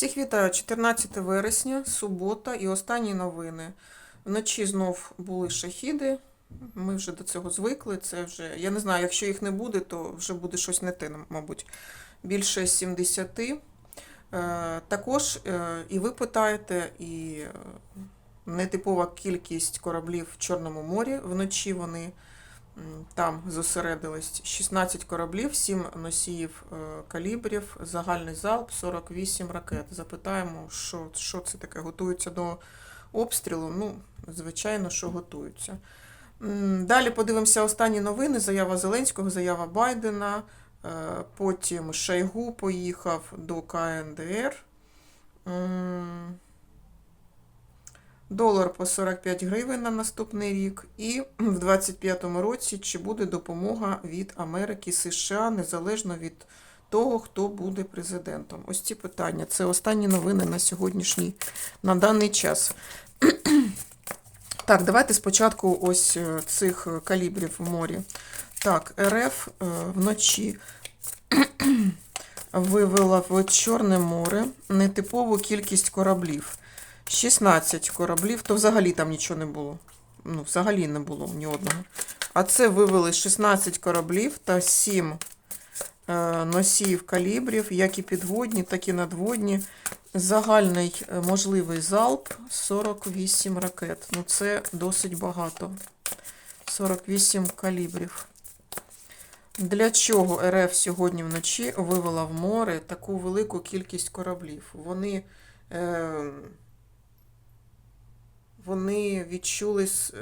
Всіх вітаю 14 вересня, субота і останні новини. Вночі знов були шахіди. Ми вже до цього звикли. Це вже, я не знаю, якщо їх не буде, то вже буде щось не те, мабуть. Більше 70. Е, також е, і ви питаєте, і е, нетипова кількість кораблів в Чорному морі. Вночі вони там зосередились 16 кораблів, 7 носіїв е, калібрів, загальний залп 48 ракет. Запитаємо, що, що це таке? Готуються до обстрілу? Ну, звичайно, що готуються. Далі подивимося останні новини. Заява Зеленського, заява Байдена. Е, Потім Шойгу поїхав до КНДР. Долар по 45 гривень на наступний рік. І в 25-му році чи буде допомога від Америки США незалежно від того, хто буде президентом. Ось ці питання. Це останні новини на сьогоднішній, на даний час. Так, давайте спочатку ось е, цих калібрів в морі. Так, РФ е, вночі вивела в Чорне море нетипову кількість кораблів. 16 кораблів, то взагалі там нічого не було. Ну, взагалі не було ні одного. А це вивели 16 кораблів та 7 е, носіїв калібрів, як і підводні, так і надводні. Загальний е, можливий залп 48 ракет. Ну, це досить багато. 48 калібрів. Для чого РФ сьогодні вночі вивела в море таку велику кількість кораблів? Вони, е, вони відчули, е,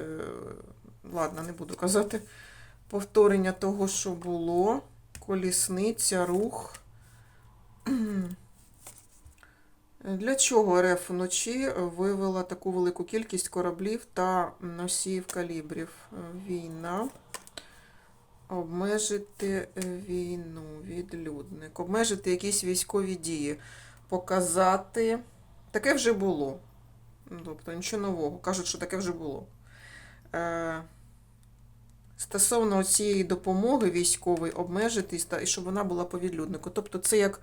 ладно, не буду казати, повторення того, що було. Колісниця, рух. Для чого РФ вночі вивела таку велику кількість кораблів та носіїв калібрів? Війна. Обмежити війну, відлюдник, обмежити якісь військові дії, показати. Таке вже було. Ну, Тобто нічого нового. Кажуть, що таке вже було. Е, стосовно цієї допомоги військової обмежитись, і щоб вона була по відлюднику. Тобто це як,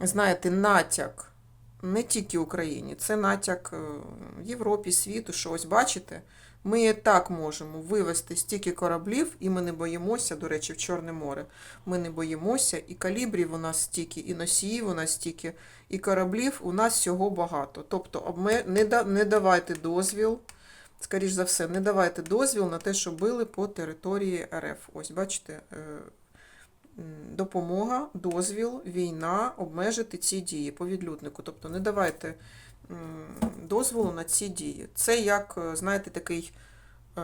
знаєте, натяк не тільки Україні, це натяк е, Європі, світу, що ось бачите, ми так можемо вивести стільки кораблів, і ми не боїмося, до речі, в Чорне море. Ми не боїмося, і калібрів у нас стільки, і носіїв у нас стільки, і кораблів у нас всього багато. Тобто не, давайте дозвіл, скоріш за все, не давайте дозвіл на те, що били по території РФ. Ось бачите, е, допомога, дозвіл, війна, обмежити ці дії по відлюднику. Тобто не давайте дозволу на ці дії. Це як, е, знаєте, такий е,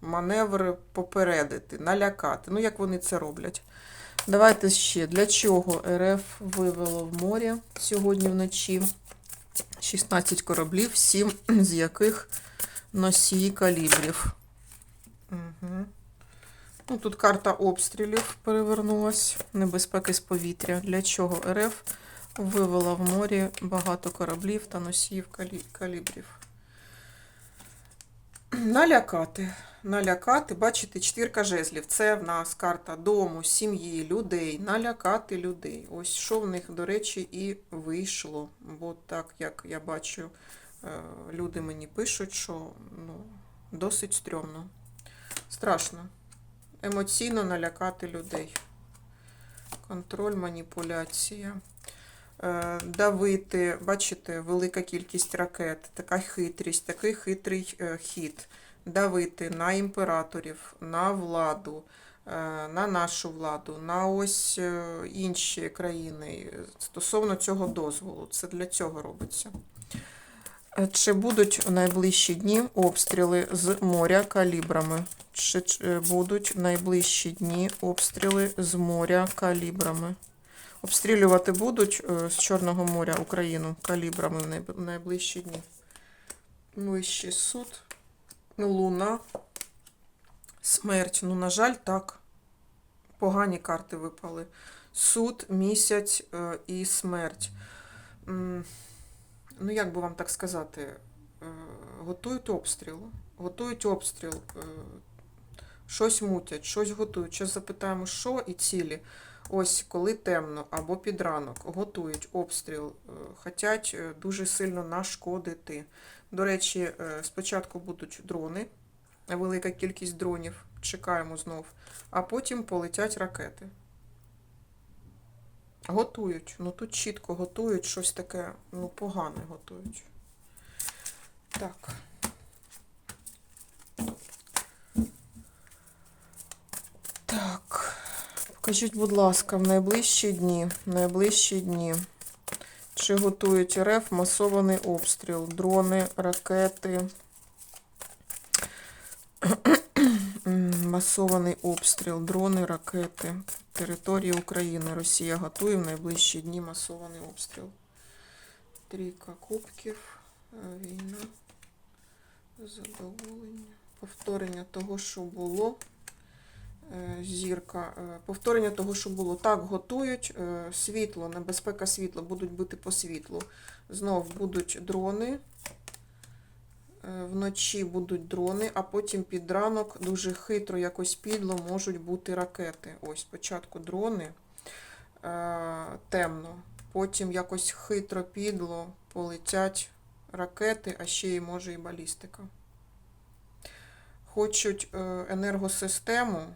маневр попередити, налякати. Ну, як вони це роблять. Давайте ще. Для чого РФ вивело в море сьогодні вночі 16 кораблів, 7 з яких носії калібрів. Угу. Ну, тут карта обстрілів перевернулась, небезпеки з повітря. Для чого РФ вивела в морі багато кораблів та носіїв калі- калібрів. Налякати. Налякати, бачите, четвірка жезлів. Це в нас карта дому, сім'ї, людей. Налякати людей. Ось що в них, до речі, і вийшло. Бо так, як я бачу, е, люди мені пишуть, що ну, досить стрьомно. Страшно. Емоційно налякати людей. Контроль, маніпуляція. Е, Давити, бачите, велика кількість ракет, така хитрість, такий хитрий е, хід. Давити на імператорів, на владу, е, на нашу владу, на ось інші країни стосовно цього дозволу. Це для цього робиться. Чи будуть у найближчі дні обстріли з моря калібрами? Е, будуть в найближчі дні обстріли з моря калібрами? Обстрілювати будуть е, з Чорного моря Україну калібрами в найближчі дні. Вищий суд, луна, смерть. Ну, на жаль, так. Погані карти випали. Суд, місяць е, і смерть. Ну, як би вам так сказати, готують обстріл. Готують обстріл. Щось мутять, щось готують. Зараз запитаємо, що і цілі. Ось коли темно або під ранок готують обстріл, е, хотять е, дуже сильно нашкодити. До речі, е, спочатку будуть дрони, велика кількість дронів, чекаємо знов, а потім полетять ракети. Готують. Ну тут чітко готують щось таке, ну, погане готують. Так. Покажіть, будь ласка, в найближчі дні, в найближчі дні. Чи готують РФ масований обстріл, дрони, ракети, масований обстріл, дрони, ракети. Території України. Росія готує в найближчі дні масований обстріл. Трійка кубків, е, війна, задоволення, повторення того, що було. Е, Зірка. Е, Повторення того, що було. Так, готують е, світло, небезпека світла, будуть бити по світлу. Знов будуть дрони. Вночі будуть дрони, а потім під ранок дуже хитро, якось підло можуть бути ракети. Ось спочатку дрони темно, потім якось хитро підло полетять ракети, а ще й може і балістика. Хочуть енергосистему,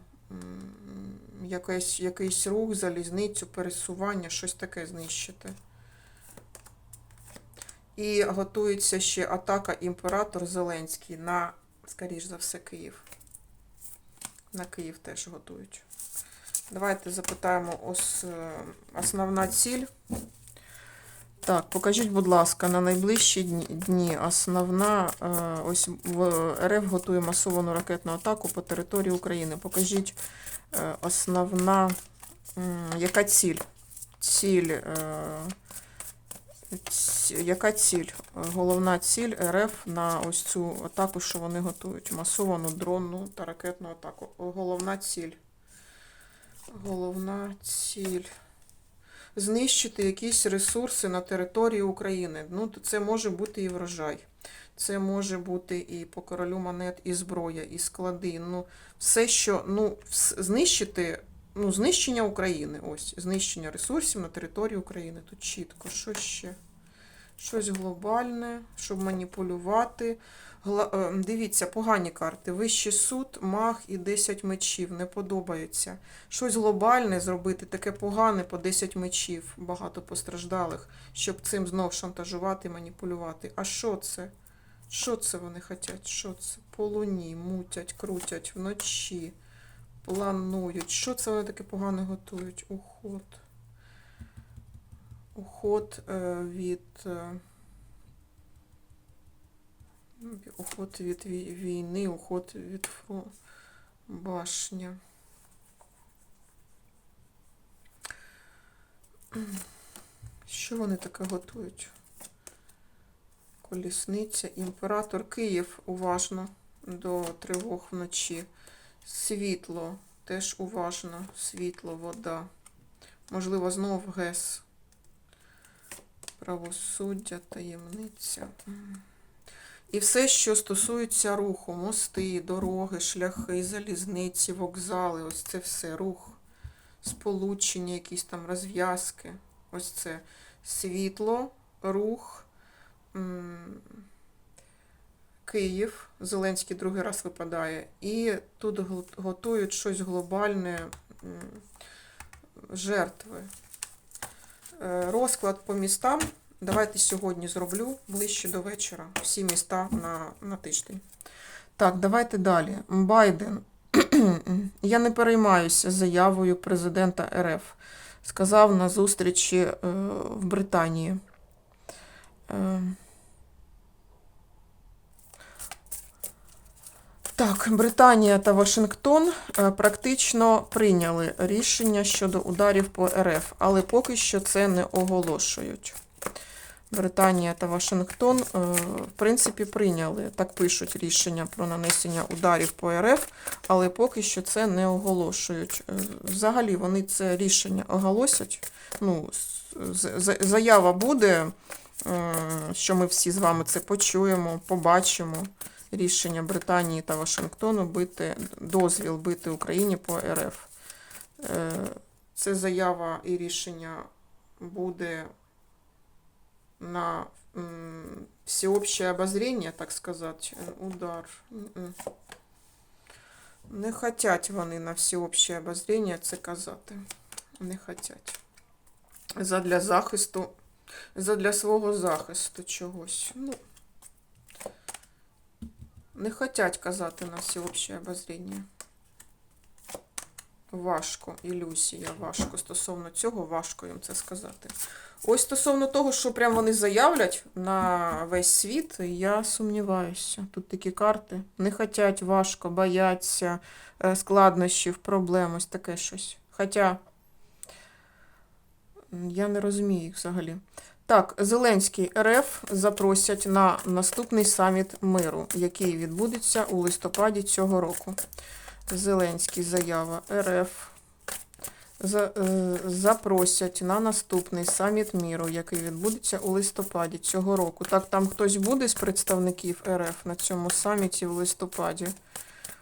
якийсь, якийсь рух, залізницю, пересування, щось таке знищити. І готується ще атака імператор Зеленський на, скоріш за все, Київ. На Київ теж готують. Давайте запитаємо ос, е, основна ціль. Так, покажіть, будь ласка, на найближчі дні, основна, е, ось РФ готує масовану ракетну атаку по території України. Покажіть е, основна, яка ціль? Ціль, е, яка ціль? Головна ціль РФ на ось цю атаку, що вони готують. Масовану дронну та ракетну атаку. Головна ціль. Головна ціль знищити якісь ресурси на території України. Ну, це може бути і врожай. Це може бути і по королю монет, і зброя, і склади. Ну, все, що ну, знищити, ну, знищення України. Ось, знищення ресурсів на території України. Тут чітко. Що ще? Щось глобальне, щоб маніпулювати. Гла... е, Дивіться, погані карти. Вищий суд, маг і 10 мечів. Не подобається щось глобальне зробити, таке погане по 10 мечів, багато постраждалих, щоб цим знов шантажувати, маніпулювати. А що це? Що це вони хочуть? Що це? По луні мутять, крутять вночі, планують. Що це вони таке погане готують? Уход. Уход е, від. е, Уход від війни, уход від. Башня. Що вони таке готують? Колісниця, імператор Київ уважно до тривог вночі. Світло теж уважно. Світло, вода. Можливо, знов ГЕС. Правосуддя, таємниця. І все, що стосується руху, мости, дороги, шляхи, залізниці, вокзали, ось це все, рух, сполучення, якісь там розв'язки. Ось це світло, рух, Київ, Зеленський другий раз випадає. І тут готують щось глобальне, жертви. Е, Розклад по містам. Давайте сьогодні зроблю ближче до вечора. Всі міста на, на тиждень. Так, давайте далі. Байден. Я не переймаюся заявою президента РФ. Сказав на зустрічі е, в Британії. Так, Британія та Вашингтон е, практично прийняли рішення щодо ударів по РФ, але поки що це не оголошують. Британія та Вашингтон, е, в принципі, прийняли, так пишуть рішення про нанесення ударів по РФ, але поки що це не оголошують. Е, Взагалі вони це рішення оголосять. Ну, заява буде, що ми всі з вами це почуємо, побачимо. Рішення Британії та Вашингтону бити дозвіл бити Україні по РФ. Е, Це заява і рішення буде на всеобщее обозрение, так сказать, Е, удар. Не хотять вони на всеобщее обозрение це казати. Не хотять. Задля захисту, задля свого захисту чогось. Ну, не хотять казати на всеобщее обозрение. Важко, ілюзія, важко. Стосовно цього, важко їм це сказати. Ось стосовно того, що прям вони заявлять на весь світ, я сумніваюся. Тут такі карти. Не хотять, важко, бояться е, складнощів, проблем, ось таке щось. Хоча я не розумію їх взагалі. Так, Зеленський РФ запросять на наступний саміт миру, який відбудеться у листопаді цього року. Зеленський заява РФ за, е, запросять на наступний саміт міру, який відбудеться у листопаді цього року. Так, там хтось буде з представників РФ на цьому саміті в листопаді.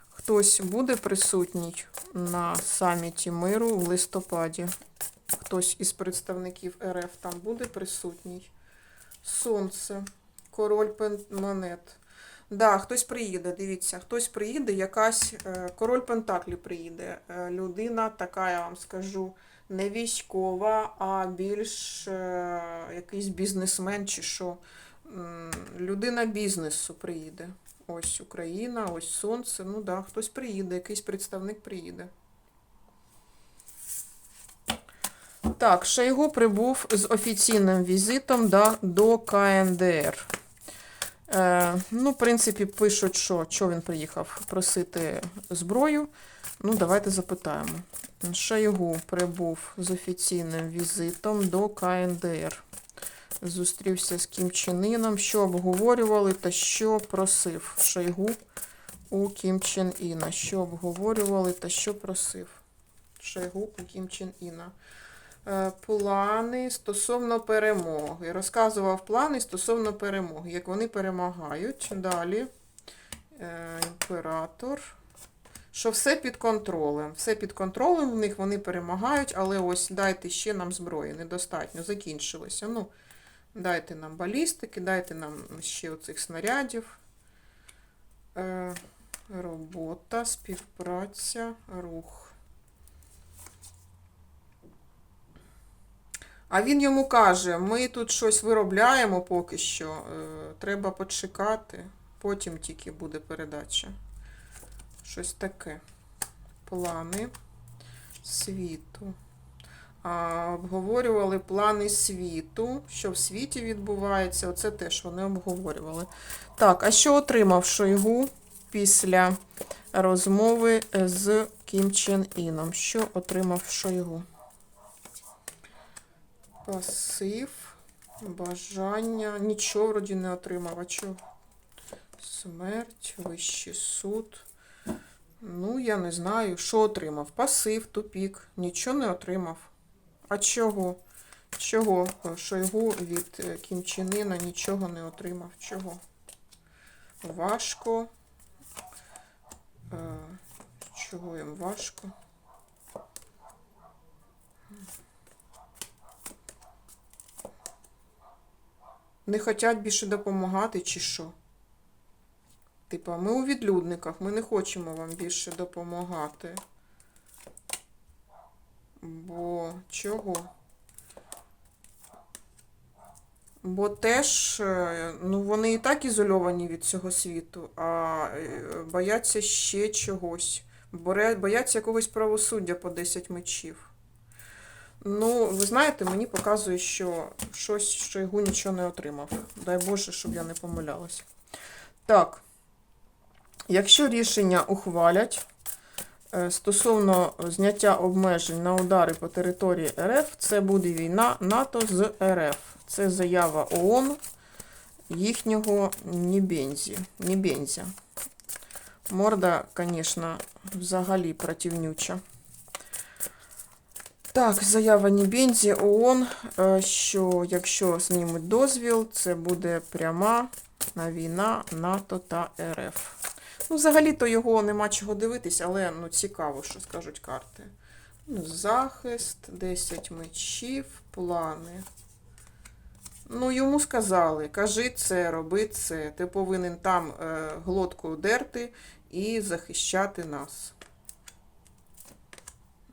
Хтось буде присутній на саміті миру в листопаді. Хтось із представників РФ там буде присутній. Сонце, король монет. Да, хтось приїде, дивіться, хтось приїде, якась е, король Пентаклі приїде. Е, людина, така, я вам скажу, не військова, а більш е, якийсь бізнесмен чи що. Людина бізнесу приїде. Ось Україна, ось сонце. Ну да, хтось приїде, якийсь представник приїде. Так, Шойгу прибув з офіційним візитом да, до КНДР. Е, ну, в принципі, пишуть, що, що він приїхав просити зброю. Ну, давайте запитаємо. Шойгу прибув з офіційним візитом до КНДР. Зустрівся з Кім Чен Іном, що обговорювали та що просив Шойгу у Кім Чен Іна. Що обговорювали та що просив Шойгу у Кім Чен Іна. Е, Плани стосовно перемоги. Розказував плани стосовно перемоги, як вони перемагають. Далі е, імператор. Що все під контролем. Все під контролем в них вони перемагають, але ось дайте ще нам зброї. Недостатньо, закінчилося. Ну, дайте нам балістики, дайте нам ще оцих снарядів. Е, робота, співпраця, рух. А він йому каже: ми тут щось виробляємо поки що, е, треба почекати, потім тільки буде передача. Щось таке. Плани світу. А, обговорювали плани світу, що в світі відбувається. Оце теж вони обговорювали. Так, а що отримав Шойгу після розмови з Кім Чен Іном? Що отримав Шойгу? Пасив, бажання. Нічого вроді не отримав. А чого? Смерть, вищий суд. Ну, я не знаю, що отримав. Пасив, тупік. Нічого не отримав. А чого? Чого Шойгу від е, Кім Чен Іна нічого не отримав? Чого? Важко. Е, Чого їм важко? Не хочуть більше допомагати, чи що? Типа, ми у відлюдниках, ми не хочемо вам більше допомагати. Бо чого? Бо теж, е, ну, вони і так ізольовані від цього світу, а е, бояться ще чогось. Бояться якогось правосуддя по 10 мечів. Ну, ви знаєте, мені показує, що щось Шойгу нічого не отримав. Дай Боже, щоб я не помилялась. Так, якщо рішення ухвалять е, стосовно зняття обмежень на удари по території РФ, це буде війна НАТО з РФ. Це заява ООН їхнього. Нібензя. Морда, звісно, взагалі противнюча. Так, заява Нібензі ООН, е, що якщо знімуть дозвіл, це буде пряма на війна НАТО та РФ. Ну, взагалі-то його нема чого дивитись, але ну, цікаво, що скажуть карти. Ну, Захист, 10 мечів, плани. Ну, йому сказали, кажи це, роби це. Ти повинен там е, глотку дерти і захищати нас.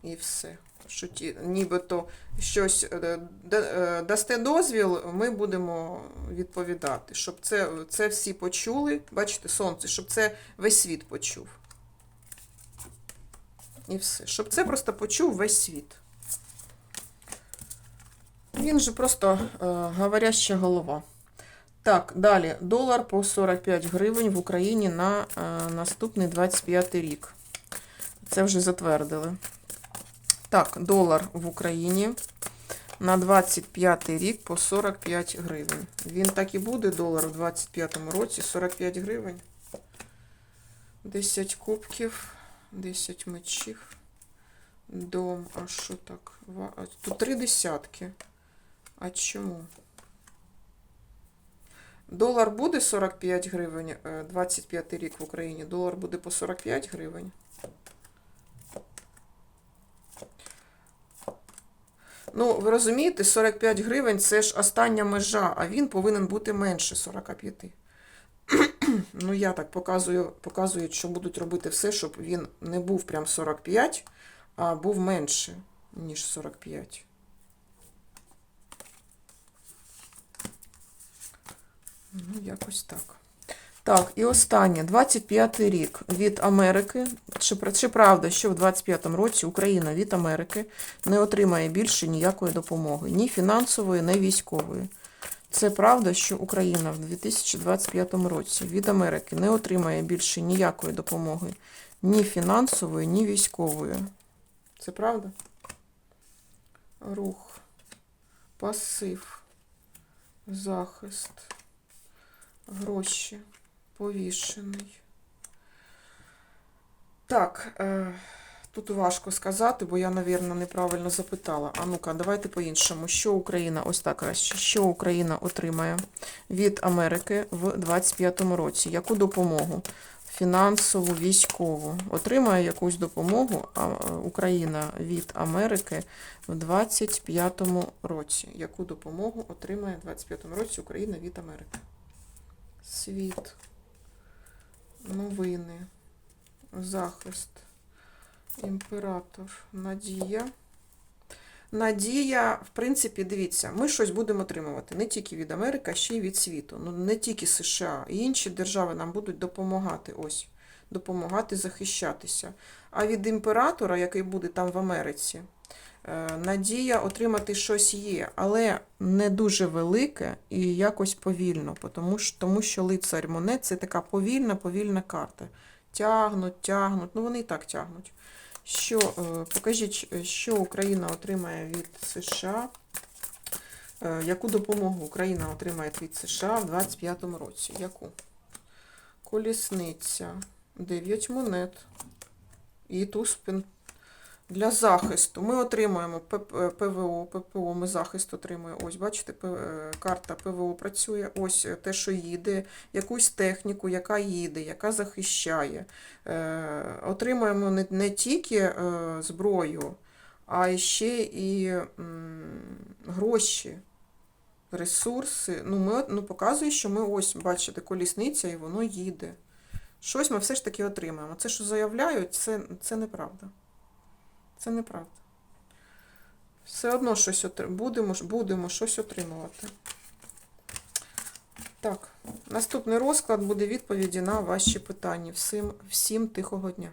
І все. Що ті, нібито щось е, е, дасте дозвіл, ми будемо відповідати. Щоб це, це всі почули. Бачите, сонце, щоб це весь світ почув. І все. Щоб це просто почув весь світ. Він же просто е, говоряща голова. Так, далі. Долар по 45 гривень в Україні на е, наступний 25 рік. Це вже затвердили. Так, долар в Україні на 25 рік по 45 гривень. Він так і буде, долар у 25 році 45 гривень. 10 кубків, 10 мечів. Дом, а що так? Тут три десятки. А чому? Долар буде 45 гривень, е, 25 рік в Україні. Долар буде по 45 гривень. Ну, ви розумієте, 45 гривень це ж остання межа, а він повинен бути менше 45. ну, я так показую, показую, що будуть робити все, щоб він не був прям 45, а був менше, ніж 45. Ну, якось так. Так, і останнє, 25-й рік від Америки. Чи, чи правда, що в 25-му році Україна від Америки не отримає більше ніякої допомоги, ні фінансової, ні військової? Це правда, що Україна в 2025 році від Америки не отримає більше ніякої допомоги, ні фінансової, ні військової. Це правда? Рух, пасив, захист, гроші, повішений. Так, е, тут важко сказати, бо я, напевно, неправильно запитала. А ну-ка, давайте по-іншому. Що Україна, ось так краще, що Україна отримає від Америки в 25-му році? Яку допомогу? Фінансову, військову. Отримає якусь допомогу е, Україна від Америки в 25-му році. Яку допомогу отримає в 25-му році Україна від Америки? Світ. Новини. Захист. Імператор. Надія. Надія, в принципі, дивіться, ми щось будемо отримувати не тільки від Америки, а ще й від світу. Ну, не тільки США. І інші держави нам будуть допомагати ось, допомагати захищатися. А від імператора, який буде там в Америці, надія отримати щось є, але не дуже велике і якось повільно, тому що, тому що лицар монет це така повільна, повільна карта. Тягнуть, тягнуть, ну вони і так тягнуть. Що, е, покажіть, е, що Україна отримає від США, е, яку допомогу Україна отримає від США в 25-му році? Яку? Колісниця, 9 монет і туз для захисту. Ми отримуємо ПВО, ППО, ми захист отримуємо. Ось, бачите, е, карта ПВО працює. Ось е, те, що їде, якусь техніку, яка їде, яка захищає. Е, Отримуємо не, тільки зброю, а ще і гроші, ресурси. Ну, ми, ну, показує, що ми ось, бачите, колісниця і воно їде. Щось ми все ж таки отримаємо. Це, що заявляють, це, це неправда. Це неправда. Все одно щось отри- будемо, будемо щось отримувати. Так, наступний розклад буде відповіді на ваші питання. Всім, всім тихого дня.